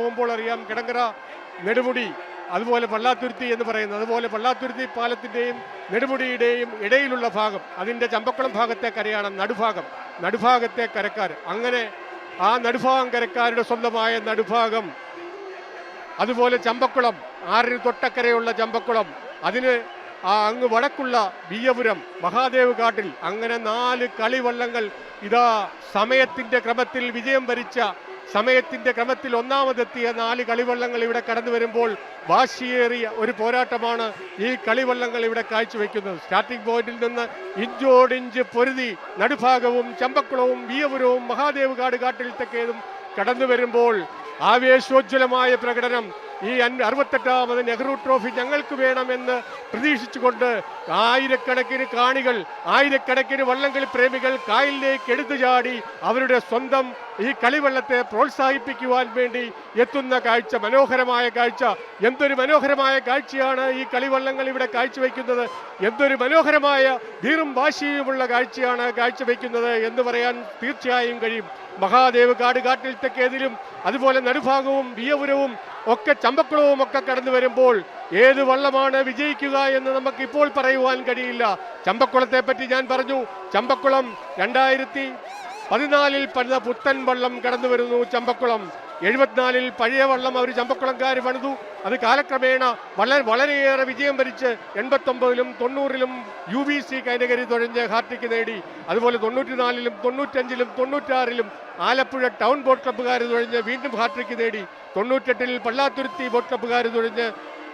പോകുമ്പോൾ അറിയാം കിടങ്ങറ നെടുമുടി അതുപോലെ പള്ളാത്തുരുത്തി എന്ന് പറയുന്നത്. അതുപോലെ പള്ളാത്തുരുത്തി പാലത്തിന്റെയും നെടുമുടിയുടെയും ഇടയിലുള്ള ഭാഗം. അതിന്റെ ചമ്പക്കുളം ഭാഗത്തെ കരയാണ് നടുഭാഗം. നടുഭാഗത്തെ കരക്കാർ. അങ്ങനെ ആ നടുഭാഗം കരക്കാരുടെ സ്വന്തമായ നടുഭാഗം. അതുപോലെ ചമ്പക്കുളം ആറിന് തൊട്ടക്കരയുള്ള ചമ്പക്കുളം. അതിന് ആ അങ്ങ് വടക്കുള്ള ബിയ്യപുരം മഹാദേവ് കാട്ടിൽ. അങ്ങനെ നാല് കളിവള്ളങ്ങൾ ഇതാ സമയത്തിന്റെ ക്രമത്തിൽ വിജയം വരിച്ച സമയത്തിന്റെ ക്രമത്തിൽ ഒന്നാമതെത്തിയ നാല് കളിവള്ളങ്ങൾ ഇവിടെ കടന്നു വരുമ്പോൾ വാശിയേറിയ ഒരു പോരാട്ടമാണ് ഈ കളിവള്ളങ്ങൾ ഇവിടെ കാഴ്ചവെക്കുന്നത്. സ്റ്റാർട്ടിംഗ് പോയിന്റിൽ നിന്ന് ഇഞ്ചോടിഞ്ച് പൊരുതി നടുഭാഗവും ചമ്പക്കുളവും വിയപുരവും മഹാദേവ് കാട് കാട്ടിൽ തെക്കേതും കടന്നു വരുമ്പോൾ ആവേശോജ്വലമായ പ്രകടനം. ഈ അറുപത്തെട്ടാമത് നെഹ്റു ട്രോഫി ഞങ്ങൾക്ക് വേണമെന്ന് പ്രതീക്ഷിച്ചുകൊണ്ട് ആയിരക്കണക്കിന് കാണികൾ ആയിരക്കണക്കിന് വള്ളംകളി പ്രേമികൾ കായലിലേക്ക് എടുത്തു ചാടി അവരുടെ സ്വന്തം ഈ കളിവള്ളത്തെ പ്രോത്സാഹിപ്പിക്കുവാൻ വേണ്ടി എത്തുന്ന കാഴ്ച മനോഹരമായ കാഴ്ച. എന്തൊരു മനോഹരമായ കാഴ്ചയാണ് ഈ കളിവള്ളങ്ങൾ ഇവിടെ കാഴ്ചവെക്കുന്നത്. എന്തൊരു മനോഹരമായ വീറും വാശിയുമുള്ള കാഴ്ചയാണ് കാഴ്ചവെക്കുന്നത് എന്ന് പറയാൻ തീർച്ചയായും കഴിയും. മഹാദേവ് കാട് കാട്ടിൽ തെക്കേതിലും അതുപോലെ നടുഭാഗവും വിയപുരവും ഒക്കെ ചമ്പക്കുളവും ഒക്കെ കടന്നു വരുമ്പോൾ ഏത് വള്ളമാണ് വിജയിക്കുക എന്ന് നമുക്ക് ഇപ്പോൾ പറയുവാൻ കഴിയില്ല. ചമ്പക്കുളത്തെ പറ്റി ഞാൻ പറഞ്ഞു. ചമ്പക്കുളം രണ്ടായിരത്തി പതിനാലിൽ പണിത പുത്തൻ വള്ളം കടന്നു വരുന്നു ചമ്പക്കുളം. എഴുപത്തിനാലിൽ പഴയ വള്ളം അവർ ചമ്പക്കുളംകാർ പണിതു. അത് കാലക്രമേണ വളരെ വളരെയേറെ വിജയം വരിച്ച് എൺപത്തൊമ്പതിലും തൊണ്ണൂറിലും യു ബി സി കാറ്റഗറി തുഴഞ്ഞ് ഹാർട്ടിക്ക് നേടി. അതുപോലെ തൊണ്ണൂറ്റിനാലിലും തൊണ്ണൂറ്റഞ്ചിലും തൊണ്ണൂറ്റാറിലും ആലപ്പുഴ ടൗൺ ബോട്ട് ക്ലബ്ബുകാർ തുഴഞ്ഞ് വീണ്ടും ഹാർട്ടിക്ക് നേടി. തൊണ്ണൂറ്റെട്ടിൽ പള്ളാത്തുരുത്തി ബോട്ട് ക്ലബ്ബുകാർ തുഴഞ്ഞ്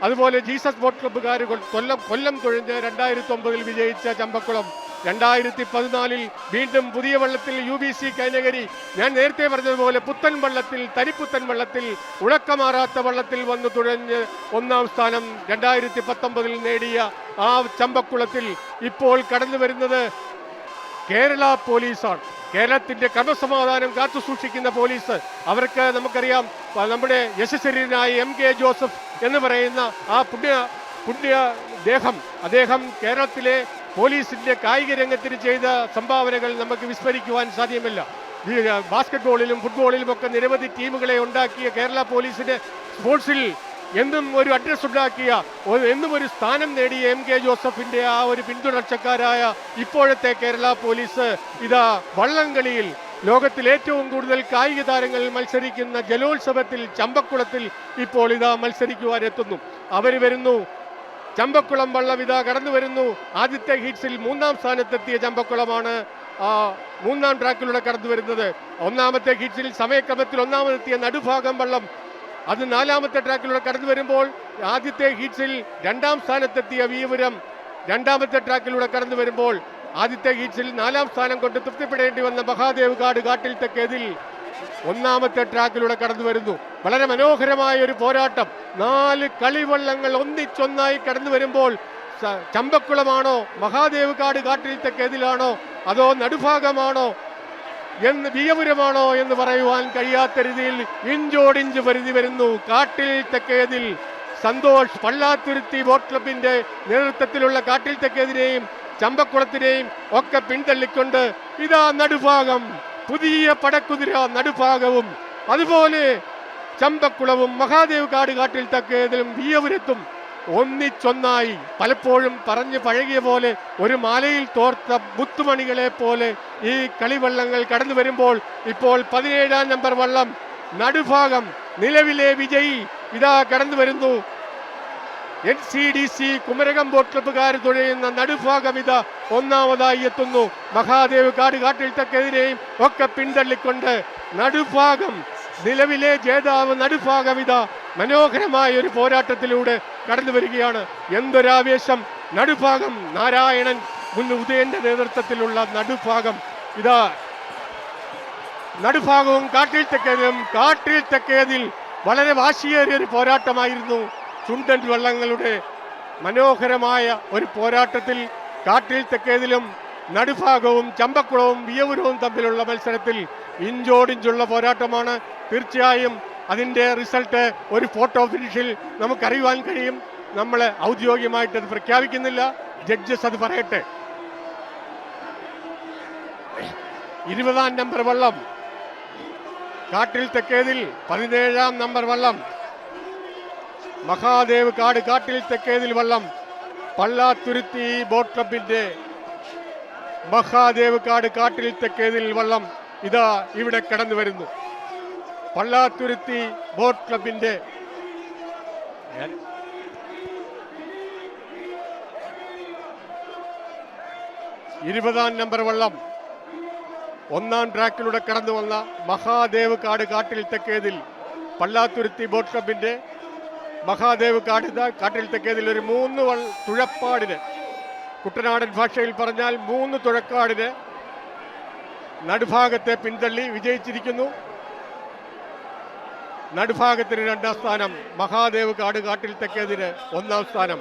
അതുപോലെ ജീസസ് ബോട്ട് ക്ലബ്ബുകാർ കൊല്ലം കൊല്ലം തുഴഞ്ഞ് രണ്ടായിരത്തി ഒമ്പതിൽ വിജയിച്ച ചമ്പക്കുളം. രണ്ടായിരത്തി പതിനാലിൽ വീണ്ടും പുതിയ വള്ളത്തിൽ യു ബി സി കൈനകരി. ഞാൻ നേരത്തെ പറഞ്ഞതുപോലെ പുത്തൻ വള്ളത്തിൽ തരിപ്പുത്തൻ വള്ളത്തിൽ ഉണക്കമാറാത്ത വള്ളത്തിൽ വന്ന് തുഴഞ്ഞ് ഒന്നാം സ്ഥാനം രണ്ടായിരത്തി പത്തൊമ്പതിൽ നേടിയ ആ ചമ്പക്കുളത്തിൽ ഇപ്പോൾ കടന്നു വരുന്നത് കേരള പോലീസാണ്. കേരളത്തിന്റെ ക്രമസമാധാനം കാത്തു സൂക്ഷിക്കുന്ന പോലീസ്. അവർക്ക് നമുക്കറിയാം നമ്മുടെ യശശരീരനായ എം കെ ജോസഫ് എന്ന് പറയുന്ന ആ പുണ്യ പുണ്യ ദേഹം. അദ്ദേഹം കേരളത്തിലെ പോലീസിന്റെ കായിക രംഗത്തിന് ചെയ്ത സംഭാവനകൾ നമുക്ക് വിസ്മരിക്കുവാൻ സാധ്യമല്ല. ബാസ്കറ്റ്ബോളിലും ഫുട്ബോളിലും ഒക്കെ നിരവധി ടീമുകളെ ഉണ്ടാക്കിയ കേരള പോലീസിന്റെ സ്പോർട്സിൽ എന്നും ഒരു അഡ്രസ് ഉണ്ടാക്കിയ എന്നും ഒരു സ്ഥാനം നേടിയ എം കെ ജോസഫിന്റെ ആ ഒരു പിന്തുടർച്ചക്കാരായ ഇപ്പോഴത്തെ കേരള പോലീസ് ഇതാ വള്ളംകളിയിൽ ലോകത്തിൽ ഏറ്റവും കൂടുതൽ കായിക താരങ്ങൾ മത്സരിക്കുന്ന ജലോത്സവത്തിൽ ചമ്പക്കുളത്തിൽ ഇപ്പോൾ ഇതാ മത്സരിക്കുവാനെത്തുന്നു അവർ വരുന്നു. ചമ്പക്കുളം വള്ളം ഇതാ കടന്നു വരുന്നു. ആദ്യത്തെ ഹീറ്റ്സിൽ മൂന്നാം സ്ഥാനത്തെത്തിയ ചമ്പക്കുളമാണ്. ആ, മൂന്നാം ട്രാക്കിലൂടെ കടന്നു വരുന്നത്. ഒന്നാമത്തെ ഹീറ്റ്സിൽ സമയക്രമത്തിൽ ഒന്നാമതെത്തിയ നടുഭാഗം വള്ളം അത് നാലാമത്തെ ട്രാക്കിലൂടെ കടന്നു വരുമ്പോൾ ആദ്യത്തെ ഹീറ്റ്സിൽ രണ്ടാം സ്ഥാനത്തെത്തിയ വീപുരം രണ്ടാമത്തെ ട്രാക്കിലൂടെ കടന്നു വരുമ്പോൾ ആദ്യത്തെ ഹീറ്റ്സിൽ നാലാം സ്ഥാനം കൊണ്ട് തൃപ്തിപ്പെടേണ്ടി വന്ന മഹാദേവ് കാട് കാട്ടിൽ തെക്കേതിൽ ഒന്നാമത്തെ ട്രാക്കിലൂടെ കടന്നു വരുന്നു. വളരെ മനോഹരമായ ഒരു പോരാട്ടം. നാല് കളിവള്ളങ്ങൾ ഒന്നിച്ചൊന്നായി കടന്നു വരുമ്പോൾ ചമ്പക്കുളമാണോ മഹാദേവ് കാട് കാട്ടിൽ തെക്കേതിലാണോ അതോ നടുഭാഗമാണോ എന്ന് വിയപുരമാണോ എന്ന് പറയുവാൻ കഴിയാത്ത രീതിയിൽ ഇഞ്ചോടിഞ്ച് പരിധി വരുന്നു. കാട്ടിൽ തെക്കേതിൽ സന്തോഷ് പള്ളാത്തുരുത്തി ബോട്ട് ക്ലബിന്റെ നേതൃത്വത്തിലുള്ള കാട്ടിൽ തെക്കേതിനെയും ചമ്പക്കുളത്തിനെയും ഒക്കെ പിന്തള്ളിക്കൊണ്ട് ഇതാ നടുഭാഗം പുതിയ പടക്കുതിര നടുഭാഗവും. അതുപോലെ ചമ്പക്കുളവും മഹാദേവ് കാട് കാട്ടിൽ തെക്കേതിലും വിയപുരത്തും ഒന്നിച്ചൊന്നായി പലപ്പോഴും പറഞ്ഞു പഴകിയ പോലെ ഒരു മാലയിൽ തോർത്ത മുത്തുമണികളെ പോലെ ഈ കളിവള്ളങ്ങൾ കടന്നു വരുമ്പോൾ ഇപ്പോൾ പതിനേഴാം നമ്പർ വള്ളം നടുഭാഗം നിലവിലെ വിജയി ഇതാ കടന്നു വരുന്നു. N C D C Kumarakom boat ക്ലബ്ബുകാർ തുഴയുന്ന നടുഭാഗം ഇതാ ഒന്നാമതായി എത്തുന്നു. മഹാദേവ് കാട് കാട്ടിൽത്തക്കെതിരെയും ഒക്കെ പിന്തള്ളിക്കൊണ്ട് നടുഭാഗം നിലവിലെ ജേതാവ് നടുഭാഗം ഇതാ മനോഹരമായ ഒരു പോരാട്ടത്തിലൂടെ കടന്നു വരികയാണ്. എന്തൊരാവേശം. നടുഭാഗം നാരായണൻ മുൻ ഉദയന്റെ നേതൃത്വത്തിലുള്ള നടുഭാഗം. ഇതാ നടുഭാഗവും കാട്ടിൽ തെക്കേതിലും കാട്ടിൽ തെക്കേതിൽ വളരെ വാശിയേറിയ ഒരു പോരാട്ടമായിരുന്നു. ചുണ്ടൻ വള്ളങ്ങളുടെ മനോഹരമായ ഒരു പോരാട്ടത്തിൽ കാട്ടിൽ തെക്കേതിലും നടുഭാഗവും ചമ്പക്കുളവും വിയവുരവും തമ്മിലുള്ള മത്സരത്തിൽ ഇഞ്ചോടിഞ്ചുള്ള പോരാട്ടമാണ് തീർച്ചയായും അതിന്റെ റിസൾട്ട് ഒരു ഫോട്ടോ ഫിനിഷിൽ നമുക്കറിയുവാൻ കഴിയും. നമ്മൾ ഔദ്യോഗികമായിട്ട് അത് പ്രഖ്യാപിക്കുന്നില്ല. ജഡ്ജസ് അത് പറയട്ടെ. ഇരുപതാം നമ്പർ വള്ളം. കാട്ടിൽ തെക്കേതിൽ പതിനേഴാം നമ്പർ വള്ളം. മഹാദേവ് കാട് കാട്ടിൽ തെക്കേതിൽ വള്ളം. പള്ളാത്തുരുത്തി ബോട്ട് ക്ലബിന്റെ മഹാദേവ് കാട് കാട്ടിൽ തെക്കേതിൽ വള്ളം. ഇതാ ഇവിടെ കടന്നു വരുന്നു പള്ളാത്തുരുത്തി ബോട്ട് ക്ലബിന്റെ ഇരുപതാം നമ്പർ വള്ളം. ഒന്നാം ട്രാക്കിലൂടെ കടന്നു വന്ന മഹാദേവ് കാട് കാട്ടിൽ തെക്കേതിൽ പള്ളാത്തുരുത്തി ബോട്ട് ക്ലബിന്റെ മഹാദേവ് കാട് കാട്ടിൽ തെക്കേതിൽ ഒരു മൂന്ന് തുഴപ്പാടിന്. കുട്ടനാടൻ ഭാഷയിൽ പറഞ്ഞാൽ മൂന്ന് തുഴക്കാടിന് നടുഭാഗത്തെ പിന്തള്ളി വിജയിച്ചിരിക്കുന്നു. നടുഭാഗത്തിന് രണ്ടാം സ്ഥാനം മഹാദേവ് കാട് കാട്ടിൽ തെക്കേതിന് ഒന്നാം സ്ഥാനം.